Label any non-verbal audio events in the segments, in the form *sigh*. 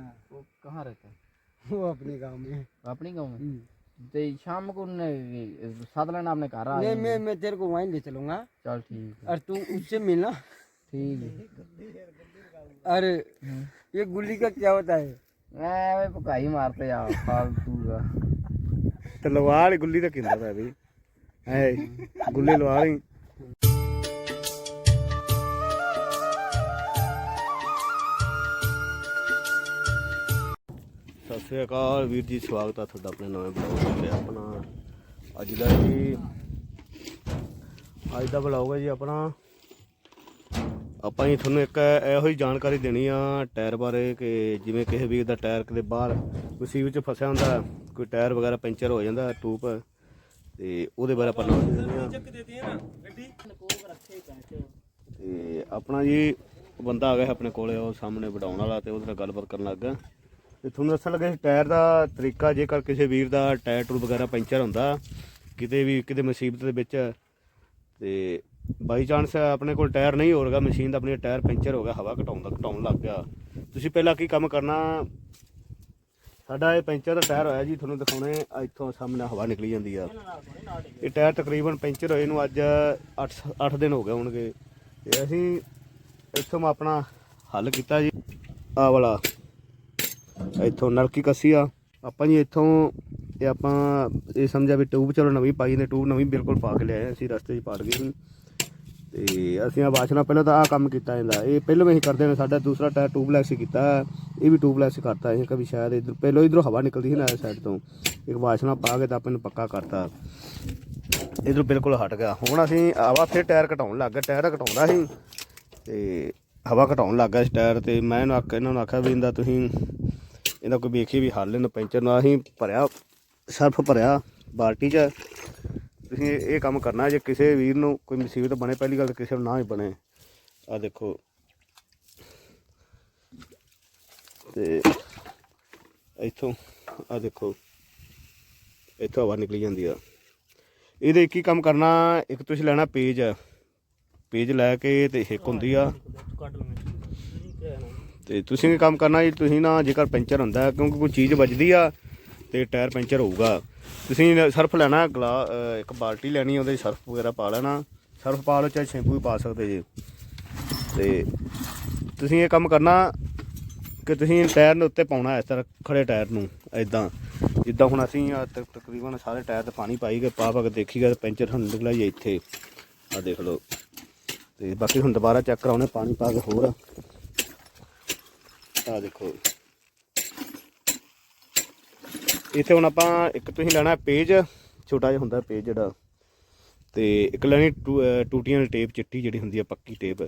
हाँ, वो कहाँ रहता है वो अपने गांव में है। अपनी गाँव में हम्म। तो ये शाम को उन्होंने सात लेना आपने कहा नहीं मैं मैं तेरे को वहीं ले चलूंगा चल ठीक है और तू उससे मिलना ठीक है अरे हम्म। ये गुल्ली का क्या होता है मैं वे भकाई मारते यार फालतू का ਤੇ ਲਵਾ ਵਾਲੀ ਗੁੱਲੀ ਤਾਂ ਕਿੰਦਾ ਪਿਆ ਵੀ ਐ ਗੁੱਲੀ ਲਵਾ ਲਈ ਸ੍ਰੀ ਅਕਾਲ ਵੀਰ ਜੀ ਸਵਾਗਤ ਆ ਤੁਹਾਡਾ ਆਪਣੇ ਨਵੇਂ ਬਲੌਗ ਤੇ ਆਪਣਾ ਅੱਜ ਦਾ ਜੀ ਅੱਜ ਦਾ ਬਲੌਗ ਹੈ ਜੀ ਆਪਣਾ। ਆਪਾਂ ਜੀ ਤੁਹਾਨੂੰ ਇੱਕ ਇਹੋ ਹੀ ਜਾਣਕਾਰੀ ਦੇਣੀ ਆ ਟਾਇਰ ਬਾਰੇ ਕਿ ਜਿਵੇਂ ਕਿਸੇ ਵੀਰ ਦਾ ਟਾਇਰ ਕਿਤੇ ਬਾਹਰ ਮੁਸੀਬਤ 'ਚ ਫਸਿਆ ਹੁੰਦਾ ਕੋਈ ਟਾਇਰ ਵਗੈਰਾ ਪੈਂਚਰ ਹੋ ਜਾਂਦਾ ਟੂਬ ਤੇ ਉਹਦੇ ਬਾਰੇ ਆਪਾਂ ਨੌਲੇਜ ਦਿੰਦੇ ਆ। ਤੇ ਆਪਣਾ ਜੀ ਬੰਦਾ ਆ ਗਿਆ ਆਪਣੇ ਕੋਲੇ ਉਹ ਸਾਹਮਣੇ ਵਡਾਉਣ ਵਾਲਾ ਤੇ ਉਹਦੇ ਨਾਲ ਗੱਲਬਾਤ ਕਰਨ ਲੱਗ ਤੇ ਤੁਹਾਨੂੰ ਦੱਸਣ ਲੱਗਾ ਟਾਇਰ ਦਾ ਤਰੀਕਾ, ਜੇਕਰ ਕਿਸੇ ਵੀਰ ਦਾ ਟਾਇਰ ਟੂਰ ਵਗੈਰਾ ਪੈਂਚਰ ਹੁੰਦਾ, ਕਿਤੇ ਵੀ, ਕਿਤੇ ਮੁਸੀਬਤ ਦੇ ਵਿੱਚ, ਤੇ ਬਾਈ ਚਾਂਸ ਆਪਣੇ ਕੋਲ ਟਾਇਰ ਨਹੀਂ ਹੋਰਗਾ ਮਸ਼ੀਨ ਦਾ ਆਪਣੀ ਟਾਇਰ ਪੈਂਚਰ ਹੋ ਗਿਆ, ਹਵਾ ਘਟਾਉਂਦਾ ਘਟਾਉਣ ਲੱਗ ਗਿਆ। ਤੁਸੀਂ ਪਹਿਲਾਂ ਕੀ ਕੰਮ ਕਰਨਾ? ਸਾਡਾ ਇਹ ਪੈਂਚਰ ਦਾ ਟਾਇਰ ਹੋਇਆ ਜੀ, ਤੁਹਾਨੂੰ ਦਿਖਾਉਣੇ ਇੱਥੋਂ ਸਾਹਮਣੇ ਹਵਾ ਨਿਕਲੀ ਜਾਂਦੀ ਆ। ਇਹ ਟਾਇਰ ਤਕਰੀਬਨ ਪੈਂਚਰ ਹੋਏ ਨੂੰ ਅੱਜ 8 8 ਦਿਨ ਹੋ ਗਏ ਹੋਣਗੇ। ਤੇ ਅਸੀਂ ਇੱਥੋਂ ਆਪਣਾ ਹੱਲ ਕੀਤਾ ਜੀ ਆ ਵਾਲਾ। ਇੱਥੋਂ ਨਲਕੀ ਕੱਸੀ ਆ। ਆਪਾਂ ਜੀ ਇੱਥੋਂ ਇਹ ਆਪਾਂ ਇਹ ਸਮਝਿਆ ਵੀ ਟਿਊਬ ਚਲੋ ਨਵੀਂ ਪਾਈ ਨੇ ਟਿਊਬ ਨਵੀਂ ਬਿਲਕੁਲ ਪਾ ਕੇ ਲਿਆਏ ਅਸੀਂ ਰਸਤੇ 'ਚ ਪਾੜ ਗਏ ਸੀ। ਤੇ ਅਸੀਂ ਆ ਵਾਸ਼ਨਾ ਪਹਿਲਾਂ ਤਾਂ ਆ ਕੰਮ ਕੀਤਾ ਜਾਂਦਾ, ਇਹ ਪਹਿਲਾਂ ਵੀ ਅਸੀਂ ਕਰਦੇ ਨੇ ਸਾਡਾ ਦੂਸਰਾ ਟਾਇਰ ਟਿਊਬਲੈਸ ਕੀਤਾ ਇਹ ਵੀ ਟਿਊਬਲੈਸ ਹੀ ਕਰਤਾ, ਅਸੀਂ ਵੀ ਸ਼ਾਇਦ ਇਧਰ ਪਹਿਲਾਂ ਇਧਰੋਂ ਹਵਾ ਨਿਕਲਦੀ ਸੀ ਨਾ ਸਾਈਡ ਤੋਂ, ਇੱਕ ਵਾਸ਼ਨਾ ਪਾ ਕੇ ਤਾਂ ਆਪਾਂ ਨੂੰ ਪੱਕਾ ਕਰਤਾ। ਇਧਰੋਂ ਬਿਲਕੁਲ ਹਟ ਗਿਆ। ਹੁਣ ਅਸੀਂ ਆਵਾ ਫਿਰ ਟਾਇਰ ਘਟਾਉਣ ਲੱਗ ਗਏ, ਟਾਇਰ ਘਟਾਉਂਦਾ ਸੀ, ਤੇ ਹਵਾ ਘਟਾਉਣ ਲੱਗ ਗਿਆ ਇਸ ਟਾਇਰ ਤੇ, ਮੈਂ ਇਹਨੂੰ ਇਹਨਾਂ ਨੂੰ ਆਖਿਆ ਵੀ ਇਹਦਾ ਤੁਸੀਂ ਇਹਦਾ ਕੋਈ ਵੇਖੀ ਵੀ ਹੱਲ ਇਹਨੂੰ ਪੈਂਚਰ ਨੂੰ ਅਸੀਂ ਭਰਿਆ ਸਰਫ ਭਰਿਆ ਬਾਲਟੀ 'ਚ। ਤੁਸੀਂ ਇਹ ਕੰਮ ਕਰਨਾ ਜੇ ਕਿਸੇ ਵੀਰ ਨੂੰ ਕੋਈ ਮੁਸੀਬਤ ਬਣੇ, ਪਹਿਲੀ ਗੱਲ ਤਾਂ ਕਿਸੇ ਨੂੰ ਨਾ ਹੀ ਬਣੇ। ਆ ਦੇਖੋ। ਤੇ ਇੱਥੋਂ ਆ ਦੇਖੋ। ਇੱਥੋਂ ਹਵਾ ਨਿਕਲੀ ਜਾਂਦੀ ਆ। ਇਹਦੇ ਇੱਕ ਹੀ ਕੰਮ ਕਰਨਾ, ਇੱਕ ਤੁਸੀਂ ਲੈਣਾ ਪੇਜ। ਪੇਜ ਲੈ ਕੇ ਤੇ ਇੱਕ ਹੁੰਦੀ ਆ। ਤੇ ਤੁਸੀਂ ਕੀ ਕੰਮ ਕਰਨਾ ਜੀ, ਤੁਸੀਂ ਨਾ ਜੇਕਰ ਪੈਂਚਰ ਹੁੰਦਾ, ਕਿਉਂਕਿ ਕੋਈ ਚੀਜ਼ ਵੱਜਦੀ ਆ ਤੇ ਟਾਇਰ ਪੈਂਚਰ ਹੋਊਗਾ। ਤੁਸੀਂ ਸਰਫ ਲੈਣਾ, ਗਲਾ ਇੱਕ ਬਾਲਟੀ ਲੈਣੀ, ਉਹਦੇ 'ਚ ਸਰਫ ਵਗੈਰਾ ਪਾ ਲੈਣਾ। ਸਰਫ ਪਾ ਲਓ, ਚਾਹੇ ਸ਼ੈਂਪੂ ਵੀ ਪਾ ਸਕਦੇ ਜੇ। ਤੇ ਤੁਸੀਂ ਇਹ ਕੰਮ ਕਰਨਾ ਕਿ ਤੁਸੀਂ ਟਾਇਰ ਦੇ ਉੱਤੇ ਪਾਉਣਾ, ਇਸ ਤਰ੍ਹਾਂ ਖੜੇ ਟਾਇਰ ਨੂੰ ਐਦਾਂ ਜਿੱਦਾਂ ਹੁਣ ਅਸੀਂ ਤਕ- ਤਕਰੀਬਨ ਸਾਰੇ ਟਾਇਰ ਤੇ ਪਾਣੀ ਪਾਈ ਗਏ ਪਾ ਪਾ ਕੇ ਦੇਖੀ ਗਏ ਪੈਂਚਰ ਹੁਣ ਨਿਕਲਿਆ ਜੀ ਇੱਥੇ। ਆ ਦੇਖ ਲਓ। ਤੇ ਬਾਕੀ ਹੁਣ ਦੁਬਾਰਾ ਚੈੱਕ ਕਰਾਉਣੇ, ਪਾਣੀ ਪਾ ਕੇ ਹੋਰ। ਆ ਦੇਖੋ ਇੱਥੇ ਹੁਣ ਆਪਾਂ ਇੱਕ ਤੁਸੀਂ ਲੈਣਾ ਪੇਜ, ਛੋਟਾ ਜਿਹਾ ਹੁੰਦਾ ਪੇਜ ਜਿਹੜਾ। ਤੇ ਇੱਕ ਲੈਣੀ ਟੂ- ਟੂਟੀਆਂ ਵਾਲੀ ਟੇਪ, ਚਿੱਟੀ ਜਿਹੜੀ ਹੁੰਦੀ ਆ, ਪੱਕੀ ਟੇਪ।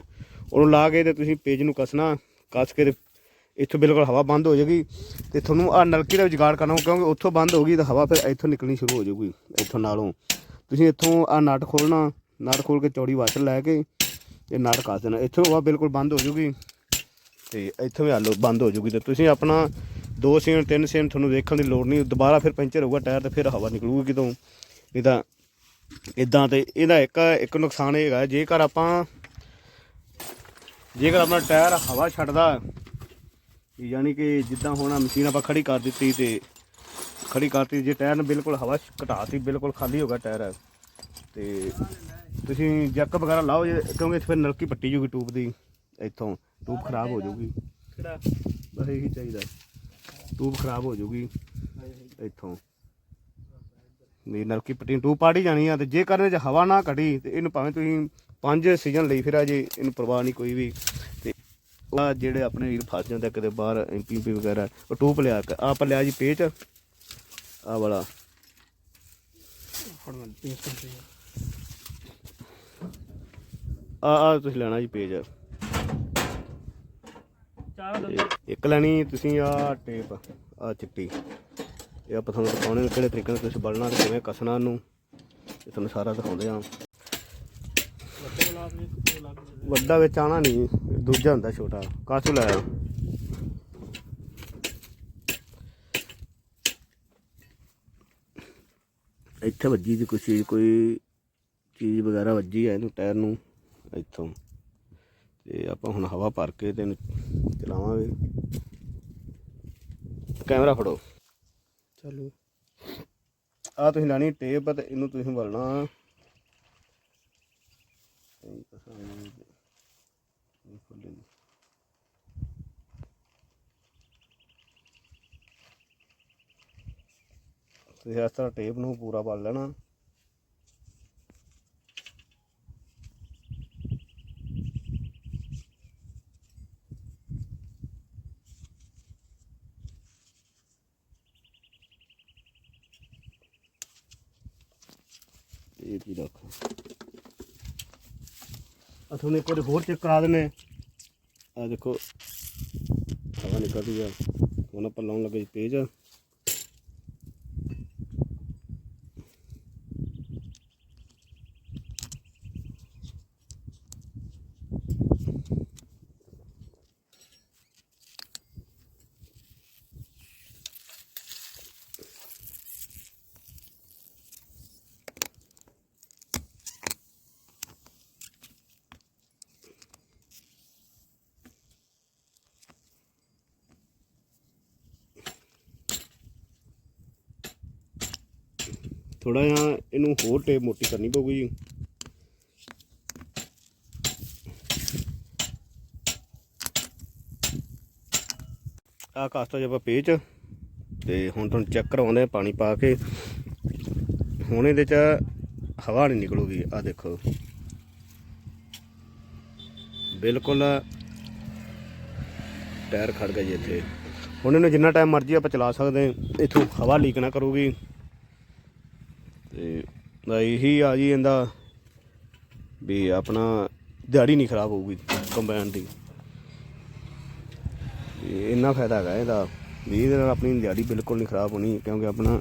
ਉਹਨੂੰ ਲਾ ਕੇ ਤੇ ਤੁਸੀਂ ਪੇਜ ਨੂੰ ਕੱਸਣਾ, ਕੱਸ ਕੇ ਤੇ ਇੱਥੋਂ ਬਿਲਕੁਲ ਹਵਾ ਬੰਦ ਹੋ ਜਾਏਗੀ। ਤੇ ਤੁਹਾਨੂੰ ਆ ਨਲਕੀ ਦਾ ਜੁਗਾੜ ਕਰਨਾ ਕਿਉਂਕਿ ਉੱਥੋਂ ਬੰਦ ਹੋ ਗਈ ਤਾਂ ਹਵਾ ਫਿਰ ਇੱਥੋਂ ਨਿਕਲਣੀ ਸ਼ੁਰੂ ਹੋ ਜਾਊਗੀ, ਇੱਥੋਂ ਨਾਲੋਂ। ਤੁਸੀਂ ਇੱਥੋਂ ਆ ਨਟ ਖੋਲਣਾ, ਨਟ ਖੋਲ ਕੇ ਚੌੜੀ ਵਾਸ਼ਰ ਲੈ ਕੇ ਇਹ ਨਟ ਕੱਸ ਦੇਣਾ। ਇੱਥੋਂ ਹਵਾ ਬਿਲਕੁਲ ਬੰਦ ਹੋ ਜਾਊਗੀ। ਤੇ ਇੱਥੋਂ ਵੀ ਹੱਲ ਬੰਦ ਹੋ ਜੂਗੀ ਤੇ ਤੁਸੀਂ ਆਪਣਾ ਦੋ ਸੀਨ, ਤਿੰਨ ਸੀਨ ਤੁਹਾਨੂੰ ਦੇਖਣ ਦੀ ਲੋੜ ਨਹੀਂ, ਦੁਬਾਰਾ ਫਿਰ ਪੈਂਚਰ ਹੋਊਗਾ ਟਾਇਰ ਤੇ ਫਿਰ ਹਵਾ ਨਿਕਲੂਗੀ ਕਿਤੋਂ। ਨਹੀਂ ਤਾਂ ਇਦਾਂ ਤੇ ਇਹਦਾ ਇੱਕ ਇੱਕ ਨੁਕਸਾਨ ਇਹ ਹੈਗਾ, ਜੇਕਰ ਆਪਾਂ, ਜੇਕਰ ਆਪਣਾ ਟਾਇਰ ਹਵਾ ਛੱਡਦਾ, ਯਾਨੀ ਕਿ ਜਿੱਦਾਂ ਹੁਣ ਮਸ਼ੀਨ ਆਪਾਂ ਖੜੀ ਕਰ ਦਿੱਤੀ ਤੇ ਖੜੀ ਕਰਤੀ ਜੇ ਟਾਇਰ ਨੇ ਬਿਲਕੁਲ ਹਵਾ ਘਟਾਤੀ ਬਿਲਕੁਲ ਖਾਲੀ ਹੋ ਗਿਆ ਟਾਇਰ, ਤੇ ਤੁਸੀਂ ਜੱਕ ਵਗੈਰਾ ਲਾਓ ਜੇ, ਕਿਉਂਕਿ ਫਿਰ ਨਲਕੀ ਪੱਟੀ ਜੂਗੀ ਟੂਬ ਦੀ, ਇੱਥੋਂ। ਟੂਬ ਖਰਾਬ ਹੋ ਜਾਊਗੀ। ਕਿਹੜਾ? ਬਸ ਇਹੀ ਚਾਹੀਦਾ। ਟੂਬ ਖਰਾਬ ਹੋ ਜਾਊਗੀ। ਇੱਥੋਂ। ਨਹੀਂ ਨਲਕੀ ਪੱਟੀ ਟੂਬ ਪਾੜੀ ਜਾਣੀ ਆ ਤੇ ਜੇ ਕਰਨੇ ਚ ਹਵਾ ਨਾ ਘਟੀ ਤੇ ਇਹਨੂੰ ਭਾਵੇਂ ਤੁਸੀਂ ਪੰਜ ਸੀਜ਼ਨ ਲਈ ਫਿਰਾ ਜੇ ਇਹਨੂੰ ਪਰਵਾਹ ਨਹੀਂ ਕੋਈ ਵੀ। ਤੇ ਆ ਜਿਹੜੇ ਆਪਣੇ ਵੀਰ ਫਸ ਜਾਂਦੇ ਆ ਕਿਤੇ ਬਾਹਰ ਐਮਪੀਪੀ ਵਗੈਰਾ ਉਹ ਟੂਬ ਲਿਆ ਆਹ ਆਪਾਂ ਲਿਆ ਜੀ ਪੇਚ। ਆ ਵਾਲਾ। ਆ ਆ ਤੁਸੀਂ ਲੈਣਾ ਜੀ ਪੇਜ ਚਾਹ ਤੇ ਇੱਕ ਲੈਣੀ ਤੁਸੀਂ ਆ ਟੇਪ, ਆ ਚਿੱਟੀ। ਇਹ ਆਪਾਂ ਤੁਹਾਨੂੰ ਦਿਖਾਉਣੇ ਨੇ ਕਿਹੜੇ ਤਰੀਕੇ ਨਾਲ ਤੁਸੀਂ ਬਲਣਾ ਤੇ ਕਿਵੇਂ ਕੱਸਣਾ ਇਹਨੂੰ। ਇਹ ਤੁਹਾਨੂੰ ਸਾਰਾ ਦਿਖਾਉਂਦੇ ਆ ਵੱਡਾ ਵਿੱਚ ਆਣਾ ਨਹੀਂ, ਦੂਜਾ ਹੁੰਦਾ ਛੋਟਾ। ਕਾਸੂ ਲਾਇਆ ਇੱਥੇ ਵੱਜੀ ਦੀ ਕੋਈ ਚੀਜ਼ ਕੋਈ ਚੀਜ਼ ਵਗੈਰਾ ਵੱਜੀ ਆ ਇਹਨੂੰ, ਟਾਇਰ ਨੂੰ, ਇੱਥੋਂ। ਤੇ ਆਪਾਂ ਹੁਣ ਹਵਾ ਭਰ ਕੇ ਤੇ ਚਲਾਵਾਂਗੇ। ਕੈਮਰਾ ਫੜੋ। ਚਲੋ। ਆ ਤੁਸੀਂ ਲਾਣੀ ਟੇਪ ਤੇ ਇਹਨੂੰ ਤੁਸੀਂ ਵਲਣਾ ਤੁਸੀਂ ਇਸ ਤਰ੍ਹਾਂ ਟੇਪ ਨੂੰ ਪੂਰਾ ਵਲ ਲੈਣਾ। ਇਹ ਕੀ ਰੱਖੋ। ਆ ਤੁਹਾਨੂੰ ਇੱਕ ਵਾਰੀ ਹੋਰ ਚੈੱਕ ਕਰਾ ਦਿੰਨੇ ਆ ਦੇਖੋ, ਹਵਾ ਨਿਕਲਦੀ ਆ। ਹੁਣ ਪਰ ਲਾਉਣ ਲੱਗੇ ਜੀ, ਤੇਜ਼। ਥੋੜਾ ਜਿਹਾ ਇਹਨੂੰ ਹੋਰ ਟੇਪ ਮੋਟੀ ਕਰਨੀ ਪਊਗੀ ਜੀ। ਆ ਕਾਸਟਾ ਜਿਹਾ ਪੇਚ ਤੇ ਹੁਣ ਤੁਹਾਨੂੰ ਚੈੱਕ ਕਰਵਾਉਂਦੇ ਆ ਪਾਣੀ ਪਾ ਕੇ। ਹੁਣ ਇਹਦੇ ਚ ਹਵਾ ਨਹੀਂ ਨਿਕਲੂਗੀ ਆ ਦੇਖੋ। ਬਿਲਕੁਲ ਟਾਇਰ ਖੜ ਗਿਆ ਜੀ ਇੱਥੇ। ਹੁਣ ਇਹਨੂੰ ਜਿੰਨਾ ਟਾਈਮ ਮਰਜ਼ੀ ਆਪਾਂ ਚਲਾ ਸਕਦੇ ਇੱਥੋਂ ਹਵਾ ਲੀਕ ਨਾ ਕਰੂਗੀ। ਦਾ ਇਹੀ ਆ ਜੀ ਇਹਦਾ ਵੀ ਆਪਣਾ ਦਿਹਾੜੀ ਨਹੀਂ ਖਰਾਬ ਹੋਊਗੀ ਕੰਬਾਈਨ ਦੀ। ਇੰਨਾ ਫਾਇਦਾ ਹੈਗਾ ਇਹਦਾ ਵੀ ਇਹਦੇ ਨਾਲ ਆਪਣੀ ਦਿਹਾੜੀ ਬਿਲਕੁਲ ਨਹੀਂ ਖਰਾਬ ਹੋਣੀ ਕਿਉਂਕਿ ਆਪਣਾ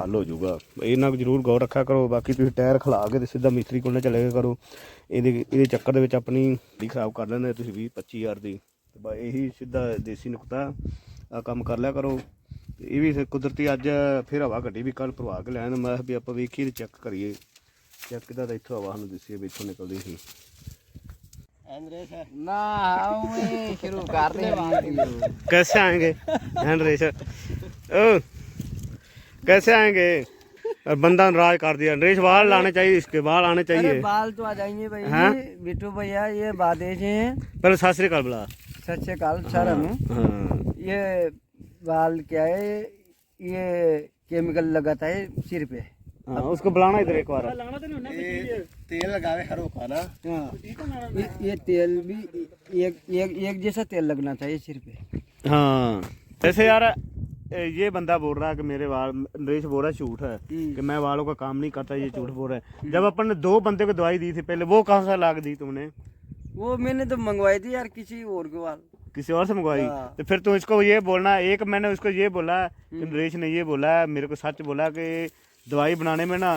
ਹੱਲ ਹੋ ਜਾਊਗਾ। ਇਹਨਾਂ ਕੁ ਜ਼ਰੂਰ ਗੌਰ ਰੱਖਿਆ ਕਰੋ, ਬਾਕੀ ਤੁਸੀਂ ਟਾਇਰ ਖਲਾ ਕੇ ਤੇ ਸਿੱਧਾ ਮਿਸਤਰੀ ਕੋਲ ਨਾ ਚਲੇ ਗਏ ਕਰੋ। ਇਹਦੇ ਇਹਦੇ ਚੱਕਰ ਦੇ ਵਿੱਚ ਆਪਣੀ ਵੀ ਖਰਾਬ ਕਰ ਲੈਂਦੇ ਤੁਸੀਂ 20 25000 ਦੀ। ਤੇ ਇਹੀ ਸਿੱਧਾ ਦੇਸੀ ਨੁਕਤਾ ਆ ਕੰਮ ਕਰ ਲਿਆ ਕਰੋ। ਤੇ ਇਹ ਵੀ ਕੁਦਰਤੀ ਅੱਜ ਫਿਰ ਹਵਾ ਘਟੀ ਵੀ ਕੱਲ ਪ੍ਰਵਾਹ ਕੇ ਲੈਣ ਮੈਂ ਵੀ ਆਪਾਂ ਵੇਖੀ ਤੇ ਚੈੱਕ ਕਰੀਏ ਚੈੱਕ ਕਿਦਾ ਦਾ ਇੱਥੋਂ ਹਵਾ ਨੂੰ ਦਿਸੀ ਵੀ ਇੱਥੋਂ ਨਿਕਲਦੀ ਸੀ ਨਾ ਹਮੇ ਸ਼ੁਰੂ ਕਰ ਦੇ कैसे आएंगे हैंड्रेस ओ कैसे आएंगे और बंदा नाराज कर दिया नरेश बाल लाने चाहिए इसके बाल आने अरे चाहिए बाल तो आ जाएंगे भाई हाँ? बिट्टू भैया ये बादेश हैं पहले सासरे काल बुला सत श्रीकाल सर हमें हाँ ये बाल क्या है ये केमिकल लगाता है सिर पे हाँ उसको बुलाना इधर एक बार तेल लगावे हरो खाना हाँ ये, ये तेल भी एक एक एक जैसा तेल लगना चाहिए सिर पे हाँ ऐसे यार ए, ये बंदा बोल रहा है कि मेरे बाल नरेश बोल रहा है झूठ है हम्म। कि मैं बालों का काम नहीं करता ये झूठ बोल रहा है जब अपन ने दो बंदे को दवाई दी थी पहले वो कहाँ से लाग दी तुमने वो मैंने तो मंगवाई थी यार किसी और के बाल किसी और से मंगवाई हाँ। तो फिर तुम इसको ये बोलना एक मैंने उसको ये बोला कि नरेश ने ये बोला है मेरे को सच बोला कि दवाई बनाने में ना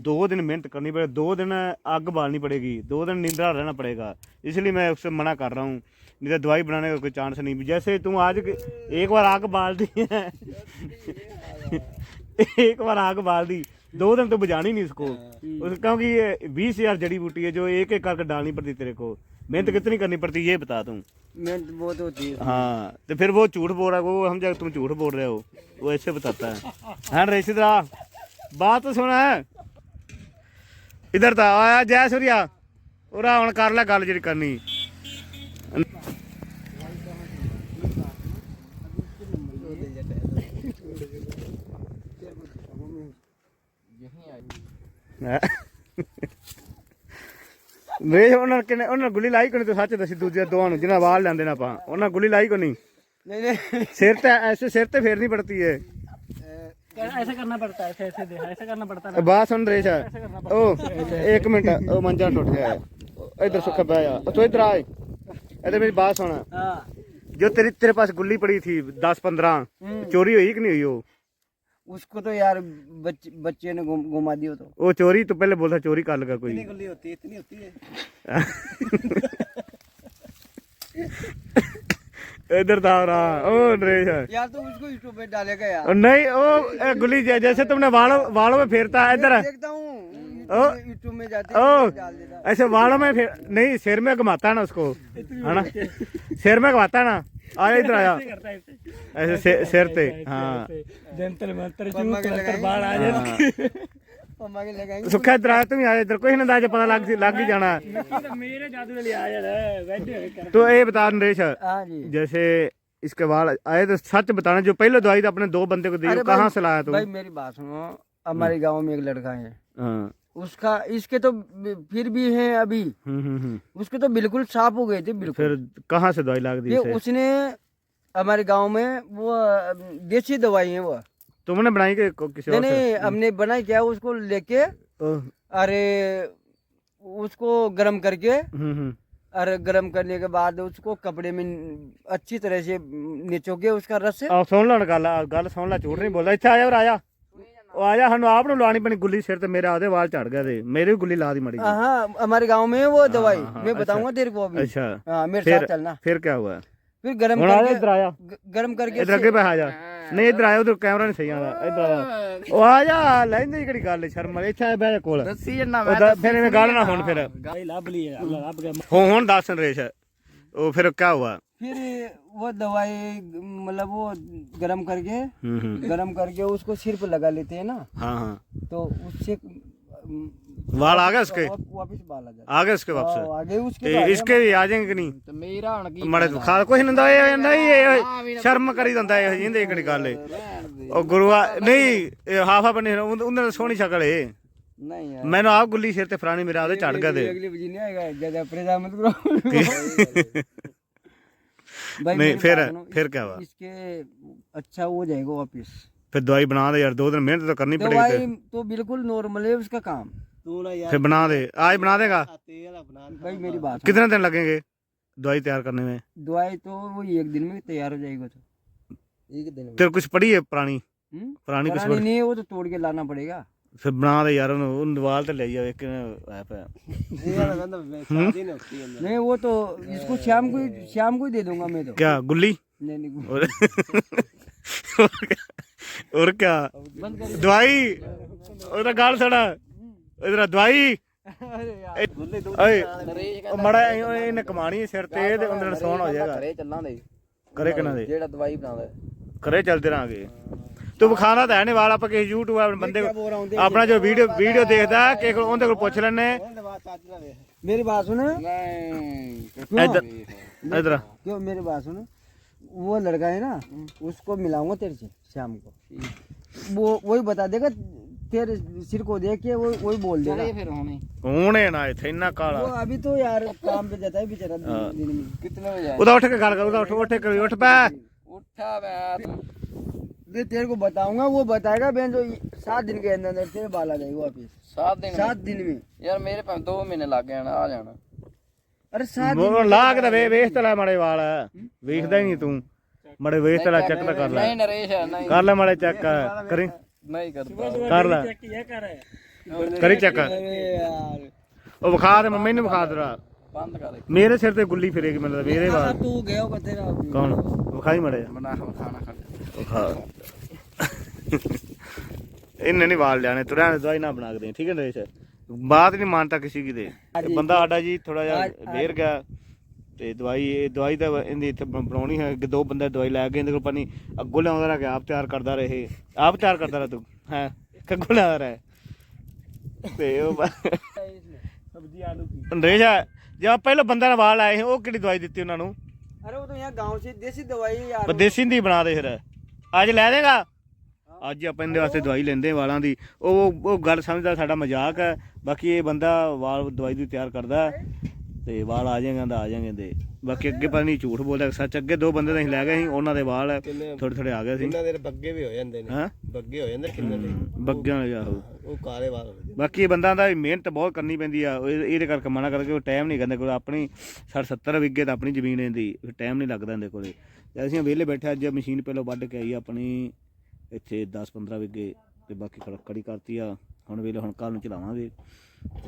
दो दिन मेहनत करनी पड़ेगी दो दिन आग बालनी पड़ेगी दो दिन निंद्रा रहना पड़ेगा इसलिए मैं उससे मना कर रहा हूँ नहीं तो दवाई बनाने का कोई चांस नहीं जैसे तुम आज के- एक बार आग बाल दी है एक बार आग बाल दी दो दिन तो बुझानी नहीं इसको उस- क्योंकि ये बीस हजार जड़ी बूटी है जो एक एक करके डालनी पड़ती तेरे को मेहनत कितनी करनी पड़ती है ये बता तू मेहनत बहुत होती है हाँ तो फिर वो झूठ बोल रहा है वो हम जब तुम झूठ बोल रहे हो वो ऐसे बताता है हाँ रेशिदरा बात तो सुना है इधर था आया जय सूर्या और हूँ कर ला गल जी करनी Yeah. ਵੇ ਉਹਨਾਂ ਕਿਨੇ ਉਹਨਾਂ ਗੁੱਲੀ ਲਾਈ ਕੋਈ ਨਹੀਂ ਤੂੰ ਸੱਚ ਦੱਸੀ ਦੂਜੇ ਦੋਵਾਂ ਨੂੰ ਜਿਹਨਾਂ ਵਾਲ ਲੈਂਦੇ ਨੇ ਆਪਾਂ ਉਹਨਾਂ ਗੁੱਲੀ ਲਾਈ ਕੋਈ ਨਹੀਂ नहीं नहीं ਸਿਰ ਤੇ ਐਸੇ ਸਿਰ ਤੇ ਫੇਰਨੀ ਪੜਤੀ ਹੈ ऐसा करना पड़ता है ऐसे ऐसे देखा ऐसा करना पड़ता है ਬਾਤ ਸੁਣ ਰੇਸ਼ ਉਹ ਇੱਕ ਮਿੰਟ ਉਹ ਮੰਜਾ ਟੁੱਟ ਗਿਆ ਹੈ। ਉਹ ਇੱਧਰ ਸੁੱਖਾ ਬਹਿ ਜਾ ਉਹ ਤੂੰ ਇੱਧਰ ਆ ਇਹਦੇ ਮੇਰੀ ਬਾਤ ਸੁਣ हाँ ਜੋ ਤੇਰੀ ਤੇਰੇ ਪਾਸ ਗੁੱਲੀ ਪੜੀ थी 10 15 ਚੋਰੀ ਹੋਈ ਕਿ ਨਹੀਂ ਹੋਈ ਉਹ उसको तो यार बच, बच्चे ने घुमा गुम, गुमा दिया तो। वो चोरी तो पहले बोलता चोरी कर लगा कोई। इतनी गुल्ली होती है? इतनी होती है। *laughs* इधर था रहा ओ नरेश हाँ। यार तुम तो उसको यूट्यूब पे डालेगा यार। नहीं ओ ए गुल्ली जैसे तुमने वालों वालों में फेरता है इधर देखता हूँ। यूट्यूब में जाते ओ ऐसे वालों में फेर नहीं सिर में घुमाता ना उसको है ना? सिर में घुमाता ना? आया इधर आया। ਐਸੇ ਸਿ- ਸਿਰ ਤੇ ਹਾਂ ਜੰਤਰ ਮੰਤਰ ਚੂ ਮੰਤਰ ਬਾਲ ਆ ਜਾਂਦੇ मम्मा के लगाएंगे ਸੁੱਖਾ ਇਧਰ ਆ ਤੂੰ ਵੀ ਆ ਇਧਰ ਕੋਈ ਨਾ ਦਾ ਪਤਾ ਲੱਗ ਲੱਗ ਹੀ ਜਾਣਾ ਮੇਰੇ ਜਾਦੂ ਵਾਲੀ ਆ ਜਾਣਾ ਬੈਠੇ ਹੋਏ ਕਰ तो ये बता नरेश हाँ जी जैसे इसके बाल आए तो सच बताना जो पहले दवाई तो अपने दो बंदे को दी अरे वो कहाँ भाई- से लाया तू भाई मेरी बात सुनो हमारे गांव में एक लड़का है हाँ उसका इसके तो फिर भी है अभी हम्म हम्म हम्म उसके तो बिल्कुल साफ हो गए थे बिल्कुल फिर कहाँ से दवाई लाग दी ये इसे उसने हमारे गांव में वो अ, देसी दवाई है वो तुमने बनाई के को- किसी नहीं और से नहीं हमने बनाई क्या उसको लेके ओह, अरे उसको गर्म करके हम्म हम्म अरे गर्म करने के बाद उसको कपड़े में अच्छी तरह से निचो के उसका रस ਆ ਸੁਣ ਲੈਣ ਗੱਲ ਆ, ਗੱਲ ਸੁਣ ਲੈ ਝੂਠ ਨਹੀਂ ਬੋਲਦਾ ਇੱਥੇ ਆ ਜਾ ਉਰੇ ਆ ਜਾ ਉਹ ਆ ਜਾ ਸਾਨੂੰ ਆਪ ਨੂੰ ਲਾਣੀ ਪੈਣੀ ਗੁੱਲੀ ਸਿਰ ਤੇ ਮੇਰੇ ਆਦੇ ਵਾਲ ਝੜ ਗਏ ਤੇ ਮੇਰੇ ਵੀ ਗੁੱਲੀ ਲਾ ਦੀ ਮੜੀ हाँ हमारे गांव में है वो दवाई हाँ, मैं अच्छा। बताऊंगा तेरे को अभी अच्छा हाँ मेरे फिर साथ चलना फिर क्या हुआ फिर गर्म ਹੁਣ ਆ ਜਾ करके ਇੱਧਰ ਆ ਜਾ ग- गर्म करके ਇੱਧਰ ਅੱਗੇ ਪੈ ਆ ਜਾ ਨਹੀਂ ਇੱਧਰ ਆਇਆ ਉਧਰ ਕੈਮਰਾ ਨਹੀਂ ਸਹੀ ਆਉਂਦਾ ਇੱਧਰ ਆ ਜਾ ਉਹ ਆ ਜਾ ਲੈਂਦੇ ਕਿਹੜੀ ਗੱਲ ਹੈ, ਸ਼ਰਮ ਵਾਲੀ। ਇੱਥੇ ਆ ਬਹਿ ਜਾ ਕੋਲ ਦੱਸੀ ਜੰਨਾ ਉਹ ਦਾ- ਫਿਰ ਐਵੇਂ ਗੱਲ ਨਾ ਹੁਣ ਫਿਰ ਗਾਈ ਲੱਭ ਲਈ ਅੱਲਾ ਲੱਭ ਗਿਆ ਹੁਣ ਹੁਣ ਦੱਸ ਨਰੇਸ਼ ਉਹ ਫਿਰ ਕੀ ਹੁਆ फिर वो दवाई मतलब वो गर्म करके ਹੂੰ ਹੂੰ गर्म करके उसको सिर पे लगा लेते हैं ना हाँ हाँ तो उससे अम, वाल आ गए उसके वाप- वापिस बाल आ जाते आ गए उसके हैं। वापस हाँ, आगे उसके ਤੇ तो आ गए ਇਸਕੇ ਵੀ ਆ ਜਾਣਗੇ ਕਿ ਨਹੀਂ ਤੇ ਮੇਰਾ ਹੁਣ ਕੀ ਮੜੇ ਤੂੰ ਖਾ ਕੁਛ ਨਹੀਂ ਹੁੰਦਾ ਇਹ ਨਹੀਂ ਇਹ ਸ਼ਰਮ ਕਰੀ ਦਿੰਦਾ ਇਹ ਜਿੰਦੇ ਕਿਹੜੀ ਗੱਲ ਏ ਉਹ ਗੁਰੂਆ ਨਹੀਂ ਇਹ ਹਾਫਾ ਬਣੇ ਉਹਨਾਂ ਦੀ ਸੋਹਣੀ ਸ਼ਕਲ ਏ नहीं यार ਮੈਨੂੰ ਆਪ ਗੁੱਲੀ ਸਿਰ ਤੇ ਫਰਾਣੀ ਮੇਰੇ ਆਦੇ ਝੜ ਗਏ ਤੇ अगली बजी नहीं आएगा ज्यादा परेशान मत करो भाई नहीं मेरी फिर बात सुनो, फिर क्या हुआ इसके अच्छा हो जाएगा वापिस ਫਿਰ ਦਵਾਈ ਬਣਾ ਦੇ ਯਾਰ ਦੋ ਦਿਨ ਮਿਹਨਤ ਤਾਂ ਕਰਨੀ ਪੜੇਗੀ दवाई ਤੇ तो बिल्कुल नॉर्मल है उसका काम ਤੂੰ ਨਾ ਯਾਰ फिर बना दे आज बना देगा ਤੇਲ ਬਣਾ भाई मेरी बात सुनो। कितने दिन लगेंगे दवाई तैयार करने में दवाई तो वो एक दिन में तैयार हो जाएगा तो ਇੱਕ ਦਿਨ तेरे कुछ पड़ी है पुरानी हम्म? पुरानी कुछ पुरानी पड़ी नहीं है वो तो तोड़ के लाना पड़ेगा फिर बना दे यार उन दवाल तो ले जाओ एक ऐप है ਇਹ ਵਾਲਾ ਕਹਿੰਦਾ ਮੈਂ ਸ਼ਾਦੀ ਨਹੀਂ ਹੁੰਦੀ ਅੰਦਰ नहीं वो तो इसको शाम को ही शाम को ही दे दूंगा मैं तो क्या गुल्ली नहीं नहीं और और क्या- और क्या दवाई ਉਹਦਾ ਗੱਲ ਸੁਣ ਇਧਰ ਦਵਾਈ ਓਏ ਉਹ ਮੜਾ ਇਹਨੇ ਕਮਾਣੀ ਹੈ ਸਿਰ ਤੇ ਤੇ ਉਹਨਾਂ ਨੂੰ ਸੌਣ ਹੋ ਜਾਏਗਾ ਘਰੇ ਚੱਲਾਂਗੇ ਕਰੇ ਕਿਨਾਂ ਦੇ ਜਿਹੜਾ ਦਵਾਈ ਬਣਾਉਂਦਾ ਕਰੇ ਚੱਲਦੇ ਰਾਂਗੇ ਤੂੰ ਵਿਖਾਣਾ ਤਾਂ ਹੈ ਨਹੀਂ ਵਾਲ ਆਪਾਂ ਕਿਸੇ YouTube ਆਪਣੇ ਬੰਦੇ ਕੋਲ ਆਪਣਾ ਜੋ ਵੀਡੀਓ ਵੀਡੀਓ ਦੇਖਦਾ ਕਿਸੇ ਕੋਲ ਉਹਦੇ ਕੋਲ ਪੁੱਛ ਲੈਣੇ मेरी बात सुनो ਨਹੀਂ ਇੱਧਰ ਇੱਧਰ क्यों मेरी बात सुनो वो लड़का है ना उसको मिलाऊंगा तेरे से शाम को वो वही बता देगा तेरे सिर को देख के वो वही बोल देगा फिर होने होने ना इथे इतना काला वो अभी तो यार काम पे जाता है बेचारा दिन में कितने बजे उधर उठ के गाल कर उधर उठ उठ कर उठ बे उठा बे मैं तेरे को बताऊंगा वो बताएगा बहन जो सात दिन के अंदर अंदर तेरे बाल आ जाएगा वापस सात दिन सात दिन में यार मेरे पास दो महीने लग जाना आ जाना ਅਰੇ ਸਾਹ ਦੀ ਲਾਗ ਦਾ ਵੇ ਵੇਖ ਤਲਾ ਮਾੜੇ ਵਾਲ ਵੇਖਦਾ ਹੀ ਨਹੀਂ ਤੂੰ ਮਾੜੇ ਵੇਖ ਤਲਾ ਚੈੱਕ ਤਾਂ ਕਰ ਲੈ ਨਹੀਂ ਨਰੇਸ਼ ਨਹੀਂ ਕਰ ਲੈ ਮਾੜੇ ਚੈੱਕ ਕਰੀ ਨਹੀਂ ਕਰਦਾ। ਕਰ ਲੈ ਕਰੀ ਚੱਕ ਉਹ ਵਿਖਾ ਦੇ ਮੰਮੀ ਨੂੰ ਵਿਖਾ ਦੇਰਾ ਬੰਦ ਕਰ ਮੇਰੇ ਸਿਰ ਤੇ ਗੁੱਲੀ ਫਿਰੇਗੀ ਮੈਨੂੰ ਤਾਂ ਮੇਰੇ ਬਾਅਦ। ਤੂੰ ਗਿਆ ਉਹ ਕਿੱਥੇ ਰਾ ਕੌਣ? ਵਿਖਾਈ ਮੜੇ ਮਨਾ ਖਾਣਾ ਖਾ ਵਿਖਾ। ਇਹਨੇ ਨਹੀਂ ਵਾਲ ਲਿਆਣੇ ਤੁਰਾਂ ਦੇ ਦਵਾਈ ਨਾ ਬਣਾ ਕੇ ਦੇ ਠੀਕ ਹੈ ਨਰੇਸ਼ ਬਾਤ ਨਹੀਂ ਮੰਨਤਾ ਕਿਸੇ ਕੀ ਦੇ। ਬੰਦਾ ਸਾਡਾ ਜੀ ਥੋੜਾ ਜਿਹਾ ਵੇਰ ਗਿਆ। ਤੇ ਦਵਾਈ ਇਹ ਦਵਾਈ ਤਾਂ ਇਹਦੀ ਇੱਥੇ ਬਣ- ਬਣਾਉਣੀ ਹੈ ਕਿ ਦੋ ਬੰਦੇ ਦਵਾਈ ਲੈ ਕੇ ਇਹਦੇ ਕੋਲ ਪਾਣੀ ਅੱਗੋਂ ਲਿਆਉਂਦਾ ਰਿਹਾ ਕਿ ਆਪ ਤਿਆਰ ਕਰਦਾ ਰਹੇ ਆਪ ਤਿਆਰ ਕਰਦਾ ਰਿਹਾ ਤੂੰ ਹੈ ਕੱਗੋਂ ਲਿਆਉਂਦਾ ਰਿਹਾ ਤੇ ਉਹ ਸਬਜ਼ੀ ਆਲੂ ਕੀ ਨਰੇਸ਼ ਜਦੋਂ ਪਹਿਲਾਂ ਬੰਦਾ ਨੇ ਵਾਲ ਆਏ ਸੀ ਉਹ ਕਿਹੜੀ ਦਵਾਈ ਦਿੱਤੀ ਉਹਨਾਂ ਨੂੰ अरे वो तो यहाँ गांव से देसी दवाई है यार ਪਰ ਦੇਸੀ ਦੀ ਬਣਾ ਦੇ ਫਿਰ ਅੱਜ ਲੈ ਦੇਗਾ ਅੱਜ ਆਪਾਂ ਇਹਦੇ ਵਾਸਤੇ ਦਵਾਈ ਲੈਂਦੇ ਹਾਂ ਵਾਲਾਂ ਦੀ ਉਹ ਉਹ ਗੱਲ ਸਮਝਦਾ ਸਾਡਾ ਮਜ਼ਾਕ ਹੈ ਬਾਕੀ ਇਹ ਬੰਦਾ ਵਾਲ ਦਵਾਈ ਦੀ ਤਿਆਰ ਕਰਦਾ ਹੈ ਤੇ ਵਾਲ ਆ ਜਾਏਗਾ ਤਾਂ ਆ ਜਾਣਗੇ ਤੇ। ਬਾਕੀ ਅੱਗੇ ਪਤਾ ਨਹੀਂ ਝੂਠ ਬੋਲਦਾ ਸੱਚ ਅੱਗੇ ਦੋ ਬੰਦੇ ਤਾਂ ਅਸੀਂ ਲੈ ਗਏ ਸੀ ਉਹਨਾਂ ਦੇ ਵਾਲ ਥੋੜੇ ਥੋੜੇ ਆ ਗਏ ਸੀ। ਕਿੰਨਾ ਦੇਰ ਬੱਗੇ ਵੀ ਹੋ ਜਾਂਦੇ ਨੇ? ਹਾਂ? ਬੱਗੇ ਹੋ ਜਾਂਦੇ ਕਿੰਨੇ ਦੇ? ਬੱਗਿਆਂ ਵਾਲੇ ਆਹੋ ਉਹ। ਕਾਲੇ ਵਾਲ ਬਾਕੀ ਇਹ ਬੰਦਾ ਦਾ ਮਿਹਨਤ ਬਹੁਤ ਕਰਨੀ ਪੈਂਦੀ ਆ ਇਹਦੇ ਕਰਕੇ ਮਨਾ ਕਰਕੇ ਉਹ ਟਾਈਮ ਨਹੀਂ ਕਹਿੰਦੇ ਕੋਲ ਆਪਣੀ 60 70 ਵਿਗੇ ਤਾਂ ਆਪਣੀ ਜ਼ਮੀਨ ਇਹਦੀ ਟਾਈਮ ਨਹੀਂ ਲੱਗਦਾ ਇਹਦੇ ਕੋਲੇ। ਅਸੀਂ ਵਿਹਲੇ ਬੈਠੇ ਅੱਜ ਮਸ਼ੀਨ ਪਹਿਲਾਂ ਵੱਢ ਕੇ ਆਈ ਆਪਣੀ ਇੱਥੇ 10 15 ਵਿਗੇ ਤੇ ਬਾਕੀ ਕੜਕੜੀ ਕਰਤੀ ਆ। ਹੁਣ ਵੇਲੇ ਹੁਣ ਕੱਲ ਨੂੰ ਚਲਾਵਾਂਗੇ।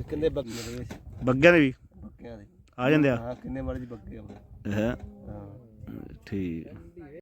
ਕਿੰਨੇ ਬੱਗੇ ਦੇ ਵੀ। ਦੇ। ਆ ਜਾਂਦੇ ਆ? ਹਾਂ ਕਿੰਨੇ ਮਰਜ਼ੀ ਬੱਗੇ ਹੋਣ ਹੈ। ਹਾਂ। ਠੀਕ।